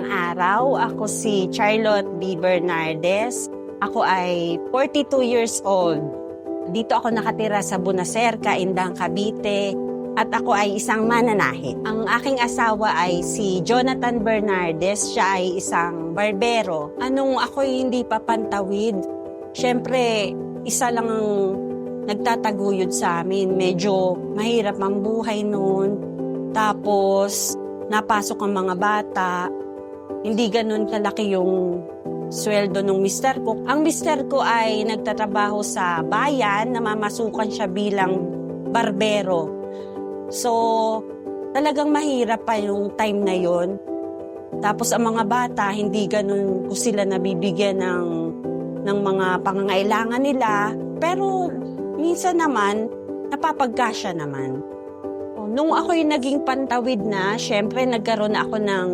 Magandang araw. Ako si Charlotte B. Bernardes. Ako ay 42 years old. Dito ako nakatira sa Bunacerca, Indang, Cavite. At ako ay isang mananahe. Ang aking asawa ay si Jonathan Bernardes. Siya ay isang barbero. Anong ako'y hindi papantawid? Siyempre, isa lang ang nagtataguyod sa amin. Medyo mahirap ang buhay noon. Tapos, napasok ang mga bata. Hindi ganun kalaki yung sweldo ng mister ko. Ang mister ko ay nagtatrabaho sa bayan, namamasukan siya bilang barbero. So, talagang mahirap pa yung time na yon. Tapos ang mga bata, hindi ganun ko sila nabibigyan ng, ng mga pangangailangan nila. Pero minsan naman, napapagkasya naman. O, Nung ako'y naging pantawid na, syempre nagkaroon na ako ng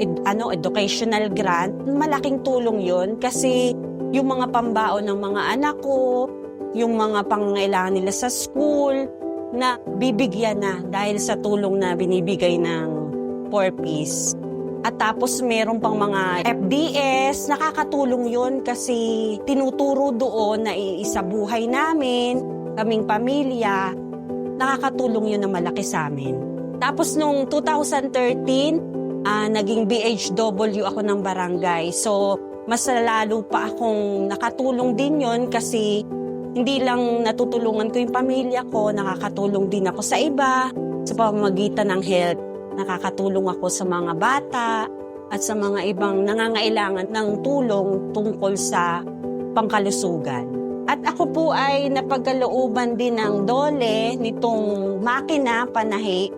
ed- ano, educational grant. Malaking tulong yon kasi yung mga pambaon ng mga anak ko, yung mga pangangailangan nila sa school, na bibigyan na dahil sa tulong na binibigay ng 4Ps. At tapos meron pang mga FDS, nakakatulong yon kasi tinuturo doon na isa buhay namin, kaming pamilya, nakakatulong yun na malaki sa amin. Tapos nung 2013, ah, naging BHW ako ng barangay. So, mas lalo pa akong nakatulong din yon kasi hindi lang natutulungan ko yung pamilya ko, nakakatulong din ako sa iba sa pamamagitan ng health. Nakakatulong ako sa mga bata at sa mga ibang nangangailangan ng tulong tungkol sa pangkalusugan. At ako po ay napagkalooban din ng dole nitong makina panahi.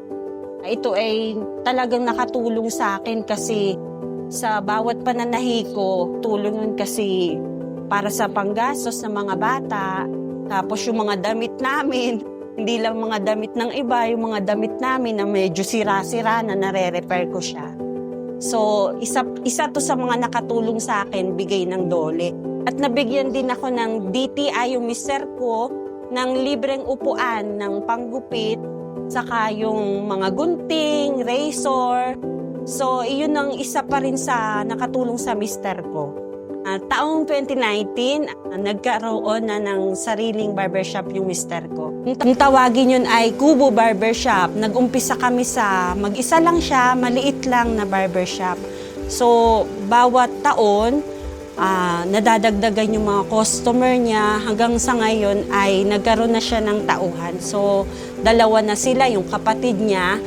Ito ay talagang nakatulong sa akin kasi sa bawat pananahi ko, tulong yun kasi para sa panggastos ng mga bata. Tapos yung mga damit namin, hindi lang mga damit ng iba, yung mga damit namin na medyo sira-sira na nare-repair ko siya. So, isa, isa to sa mga nakatulong sa akin, bigay ng dole. At nabigyan din ako ng DTI, yung mister ko, ng libreng upuan ng panggupit, saka yung mga gunting, razor. So, iyon ang isa pa rin sa nakatulong sa mister ko. Ah, taong 2019, ah, nagkaroon na ng sariling barbershop yung mister ko. Ang tawagin yun ay Kubo Barbershop. Nag-umpisa kami sa, mag-isa lang siya, maliit lang na barbershop. So, bawat taon, ah, nadadagdagan yung mga customer niya. Hanggang sa ngayon ay nagkaroon na siya ng tauhan. So, dalawa na sila, yung kapatid niya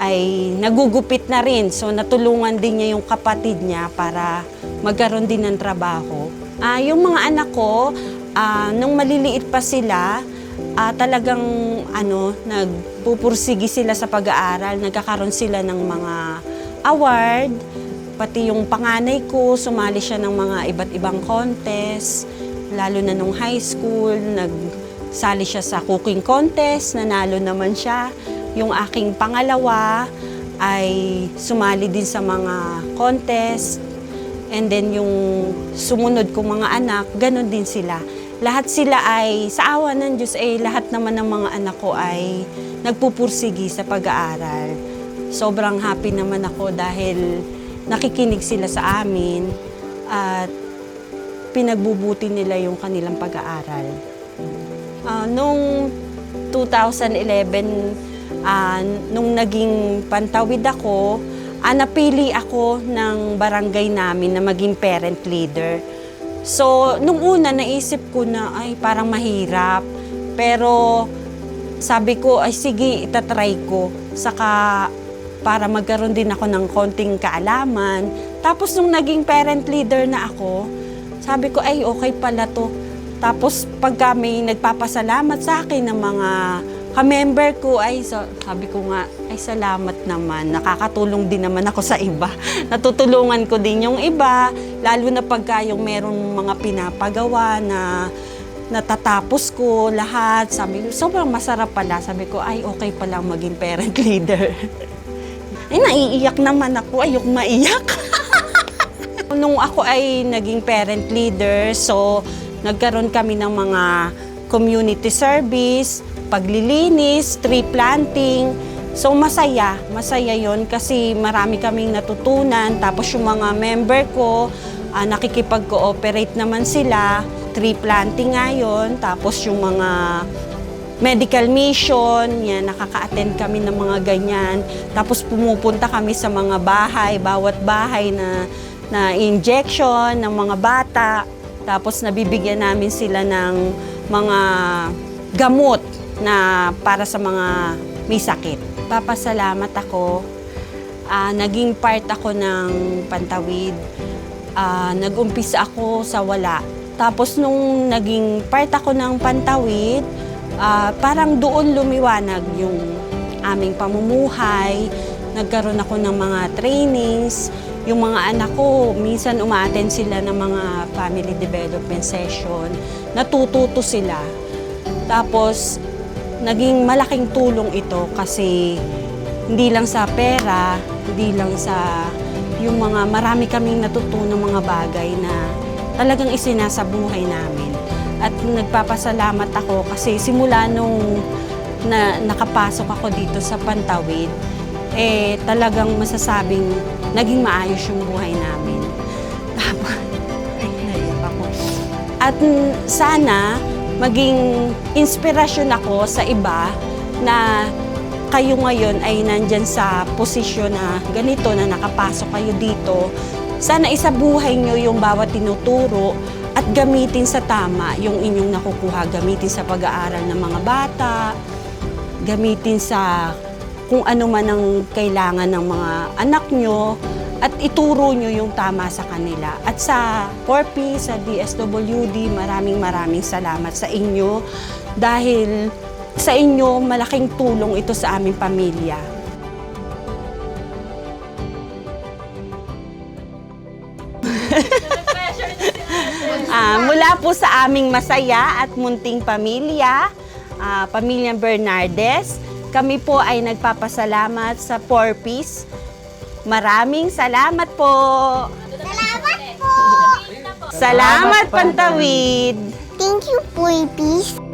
ay nagugupit na rin. So natulungan din niya yung kapatid niya para magkaroon din ng trabaho. Ah, yung mga anak ko, ah, nung maliliit pa sila, ah, talagang ano, nagpupursigi sila sa pag-aaral, nagkakaroon sila ng mga award, pati yung panganay ko, sumali siya ng mga iba't ibang contest, lalo na nung high school, nagsali siya sa cooking contest, nanalo naman siya. Yung aking pangalawa ay sumali din sa mga contest. And then yung sumunod kong mga anak, ganun din sila. Lahat sila ay, sa awa ng Diyos, ay lahat naman ng mga anak ko ay nagpupursigi sa pag-aaral. Sobrang happy naman ako dahil nakikinig sila sa amin at pinagbubuti nila yung kanilang pag-aaral. Ah, nung 2011, ah, nung naging pantawid ako, ah, napili ako ng barangay namin na maging parent leader. So, nung una naisip ko na ay parang mahirap. Pero sabi ko ay sige, itatry ko. Saka para magkaroon din ako ng konting kaalaman. Tapos nung naging parent leader na ako, sabi ko ay okay pala to. Tapos pagka may nagpapasalamat sa akin ng mga ka-member ko ay so, sabi ko nga ay salamat naman. Nakakatulong din naman ako sa iba. Natutulungan ko din yung iba, lalo na pagka yung merong mga pinapagawa na natatapos ko lahat. Sabi ko, sobrang masarap pala. Sabi ko, ay okay pala maging parent leader. Ay, naiiyak naman ako. Ayok maiyak. Nung ako ay naging parent leader, so nagkaroon kami ng mga community service, paglilinis, tree planting, So masaya, masaya yon kasi marami kaming natutunan. Tapos yung mga member ko, ah, nakikipag-cooperate naman sila. Tree planting nga yun. Tapos yung mga medical mission, yan, nakaka-attend kami ng mga ganyan. Tapos pumupunta kami sa mga bahay, bawat bahay na, na injection ng mga bata. Tapos nabibigyan namin sila ng mga gamot na para sa mga may sakit. Papasalamat ako. Ah, naging part ako ng Pantawid. Ah, nag-umpisa ako sa wala. Tapos nung naging part ako ng Pantawid, ah, parang doon lumiwanag yung aming pamumuhay. Nagkaroon ako ng mga trainings. Yung mga anak ko, minsan umaattend sila ng mga family development session. Natututo sila. Tapos, naging malaking tulong ito kasi hindi lang sa pera, hindi lang sa yung mga marami kaming natutunan mga bagay na talagang isinasabuhay namin. At nagpapasalamat ako kasi simula nung na nakapasok ako dito sa Pantawid, eh talagang masasabing naging maayos yung buhay namin. Ay, naiyak ako. At sana maging inspirasyon ako sa iba na kayo ngayon ay nandyan sa posisyon na ganito na nakapasok kayo dito. Sana isabuhay nyo yung bawat tinuturo at gamitin sa tama yung inyong nakukuha. Gamitin sa pag-aaral ng mga bata, gamitin sa kung ano man ang kailangan ng mga anak nyo at ituro nyo yung tama sa kanila. At sa 4P, sa DSWD, maraming maraming salamat sa inyo dahil sa inyo malaking tulong ito sa aming pamilya. Po sa aming masaya at munting pamilya, ah, pamilyang Bernardes, kami po ay nagpapasalamat sa 4Ps. Maraming salamat po! Salamat po! Salamat, Pantawid! Thank you, Boy Peace.